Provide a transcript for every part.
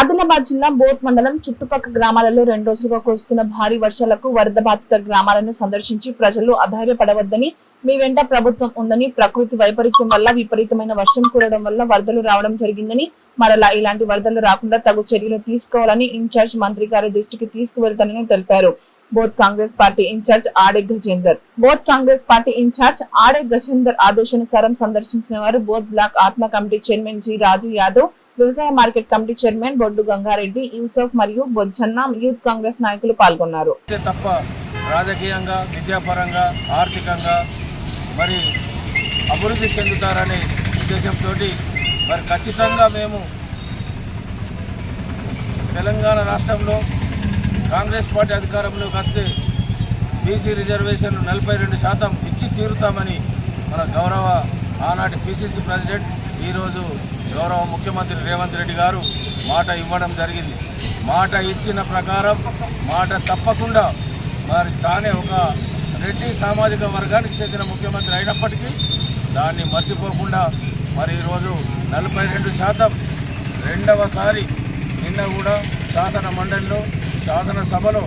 ఆదిలాబాద్ జిల్లా బోత్ మండలం చుట్టుపక్కల గ్రామాలలో రెండు రోజులుగా కురుస్తున్న భారీ వర్షాలకు వరద బాధిత గ్రామాలను సందర్శించి ప్రజలు అధైర్యపడవద్దని మీ వెంట ప్రభుత్వం ఉందని ప్రకృతి వైపరీత్యం వల్ల విపరీతమైన వర్షం కురవడం వల్ల వరదలు రావడం జరిగిందని మరలా ఇలాంటి వరదలు రాకుండా తగు చర్యలు తీసుకోవాలని ఇన్ఛార్జ్ మంత్రి గారి దృష్టికి తీసుకువెళ్తానని తెలిపారు. Both Congress party incharge Aade Gajender. Boath Congress party incharge Aade Gajender ఆదేశానుసారం సందర్శించిన వారు Boath block ATMA committee chairman G Raju Yadav వ్యవసాయ market committee chairman Boddu Gangareddy Yusuf మరియు బొజ్జన్న యూత్ కాంగ్రెస్ నాయకులు పాల్గొన్నారు. తప్ప రాజకీయంగా విద్యాపరంగా ఆర్థికంగా మరి అభివృద్ధి చెందుతారనే ఉద్దేశంతో మరి ఖచ్చితంగా మేము తెలంగాణ రాష్ట్రంలో కాంగ్రెస్ పార్టీ అధికారంలోకి వస్తే బీసీ రిజర్వేషన్లు నలభై రెండు శాతం ఇచ్చి తీరుతామని మన గౌరవ ఆనాటి పిసిసి ప్రెసిడెంట్ ఈరోజు గౌరవ ముఖ్యమంత్రి రేవంత్ రెడ్డి గారు మాట ఇవ్వడం జరిగింది. మాట ఇచ్చిన ప్రకారం మాట తప్పకుండా మరి తానే ఒక రెడ్డి సామాజిక వర్గానికి చెందిన ముఖ్యమంత్రి అయినప్పటికీ దాన్ని మర్చిపోకుండా మరి ఈరోజు నలభై రెండు శాతం రెండవసారి నిన్న కూడా శాసన మండలిలో శాసనసభలో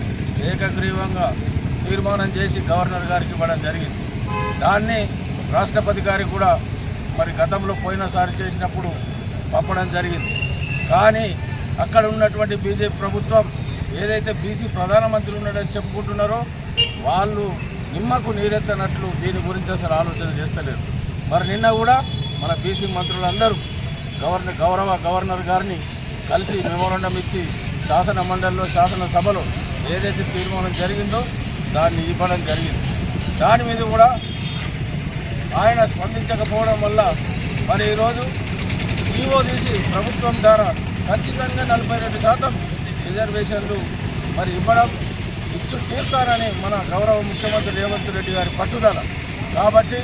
ఏకగ్రీవంగా తీర్మానం చేసి గవర్నర్ గారికి ఇవ్వడం జరిగింది. దాన్ని రాష్ట్రపతి గారికి కూడా మరి గతంలో పోయినసారి చేసినప్పుడు పంపడం జరిగింది. కానీ అక్కడ ఉన్నటువంటి బీజేపీ ప్రభుత్వం ఏదైతే బీసీ ప్రధానమంత్రి ఉన్నాడని చెప్పుకుంటున్నారో వాళ్ళు నిమ్మకు నీరెత్తనట్లు దీని గురించి అసలు ఆలోచన చేస్తలేరు మరి నిన్న కూడా మన బీసీ మంత్రులందరూ గవర్నర్ గౌరవ గవర్నర్ గారిని కలిసి మెమోరండం ఇచ్చి శాసన మండలిలో శాసనసభలో ఏదైతే తీర్మానం జరిగిందో దాన్ని ఇవ్వడం జరిగింది. దాని మీద కూడా ఆయన స్పందించకపోవడం వల్ల మరి ఈరోజు జీవో తీసి ప్రభుత్వం ద్వారా ఖచ్చితంగా నలభై రెండు శాతం రిజర్వేషన్లు మరి ఇవ్వడం ఇచ్చు తీర్తారని మన గౌరవ ముఖ్యమంత్రి రేవంత్ రెడ్డి గారి పట్టుదల. కాబట్టి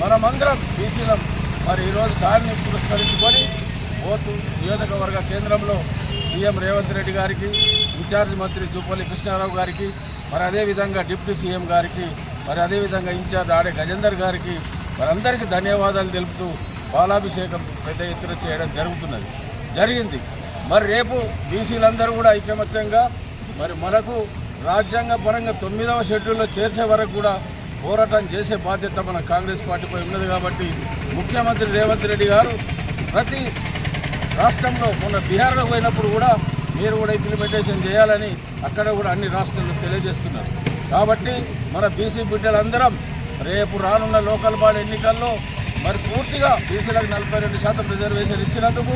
మనమందరం బీసీలం మరి ఈరోజు దాన్ని పురస్కరించుకొని ఓటు నియోజకవర్గ కేంద్రంలో సీఎం రేవంత్ రెడ్డి గారికి ఇన్ఛార్జ్ మంత్రి జూపల్లి కృష్ణారావు గారికి మరి అదేవిధంగా డిప్యూటీ సీఎం గారికి మరి అదేవిధంగా ఇన్ఛార్జ్ ఆడే గజేందర్ గారికి వారందరికీ ధన్యవాదాలు తెలుపుతూ బాలాభిషేకం పెద్ద ఎత్తున చేయడం జరుగుతున్నది. జరిగింది. మరి రేపు బీసీలందరూ కూడా ఐకమత్యంగా మరి మనకు రాజ్యాంగ పరంగా తొమ్మిదవ షెడ్యూల్లో చేర్చే వరకు కూడా పోరాటం చేసే బాధ్యత మన కాంగ్రెస్ పార్టీపై ఉన్నది కాబట్టి ముఖ్యమంత్రి రేవంత్ రెడ్డి గారు ప్రతి రాష్ట్రంలో మొన్న బీహార్లో పోయినప్పుడు కూడా మీరు కూడా ఇంప్లిమెంటేషన్ చేయాలని అక్కడ కూడా అన్ని రాష్ట్రాలు తెలియజేస్తున్నారు. కాబట్టి మన బీసీ బిడ్డలందరం రేపు రానున్న లోకల్ బాడీ ఎన్నికల్లో మరి పూర్తిగా బీసీలకు నలభై రెండు శాతం రిజర్వేషన్ ఇచ్చినందుకు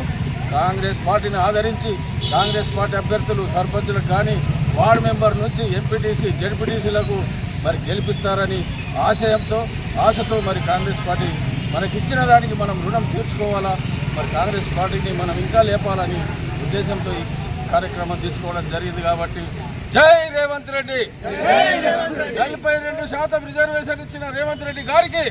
కాంగ్రెస్ పార్టీని ఆదరించి కాంగ్రెస్ పార్టీ అభ్యర్థులు సర్పంచులకు కానీ వార్డు మెంబర్ నుంచి ఎంపీటీసీ జడ్పీటీసీలకు మరి గెలిపిస్తారని ఆశయంతో ఆశతో మరి కాంగ్రెస్ పార్టీ మనకిచ్చిన దానికి మనం రుణం తీర్చుకోవాలా? మరి కాంగ్రెస్ పార్టీని మనం ఇంకా లేపాలని ఉద్దేశంతో ఈ కార్యక్రమం తీసుకోవడం జరిగింది కాబట్టి జై రేవంత్ రెడ్డి! నలభై రెండు శాతం రిజర్వేషన్ ఇచ్చిన రేవంత్ రెడ్డి గారికి